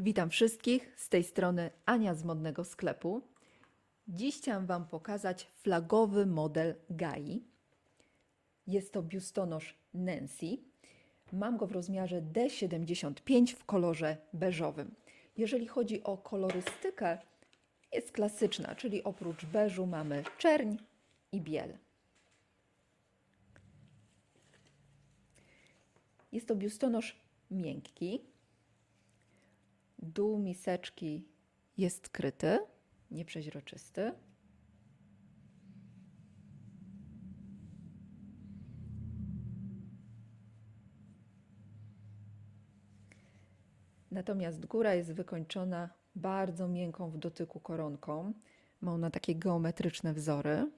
Witam wszystkich, z tej strony Ania z modnego sklepu. Dziś chciałam Wam pokazać flagowy model Gai. Jest to biustonosz Nancy. Mam go w rozmiarze D75 w kolorze beżowym. Jeżeli chodzi o kolorystykę, jest klasyczna, czyli oprócz beżu mamy czerń i biel. Jest to biustonosz miękki. Dół miseczki jest kryty, nieprzeźroczysty. Natomiast góra jest wykończona bardzo miękką w dotyku koronką. Ma ona takie geometryczne wzory.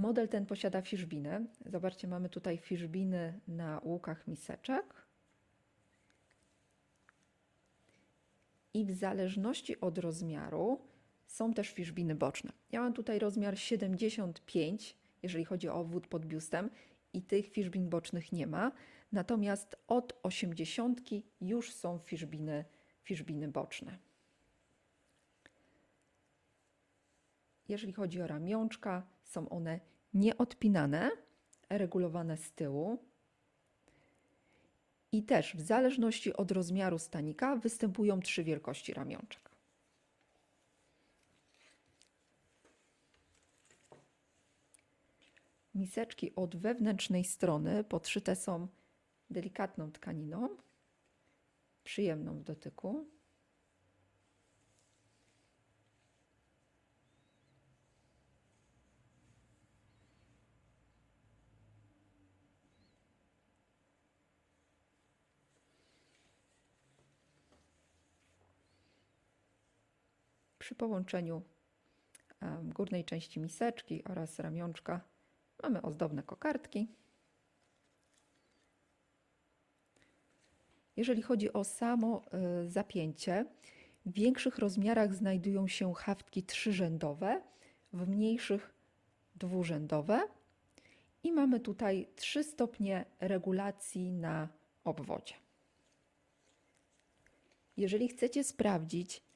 Model ten posiada fiszbinę. Zobaczcie, mamy tutaj fiszbiny na łukach miseczek. I w zależności od rozmiaru są też fiszbiny boczne. Ja mam tutaj rozmiar 75, jeżeli chodzi o wód pod biustem, i tych fiszbin bocznych nie ma. Natomiast od 80 już są fiszbiny, fiszbiny boczne. Jeżeli chodzi o ramionczka, są one nieodpinane, regulowane z tyłu. I też w zależności od rozmiaru stanika występują trzy wielkości ramionczek. Miseczki od wewnętrznej strony podszyte są delikatną tkaniną, przyjemną w dotyku. Przy połączeniu górnej części miseczki oraz ramionczka mamy ozdobne kokardki. Jeżeli chodzi o samo y, zapięcie, w większych rozmiarach znajdują się haftki trzyrzędowe, w mniejszych dwurzędowe i mamy tutaj trzy stopnie regulacji na obwodzie. Jeżeli chcecie sprawdzić,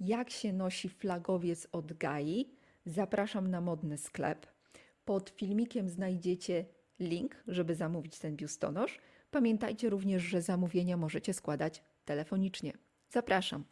jak się nosi flagowiec od Gai, zapraszam na modny sklep. Pod filmikiem znajdziecie link, żeby zamówić ten biustonosz. Pamiętajcie również, że zamówienia możecie składać telefonicznie. Zapraszam.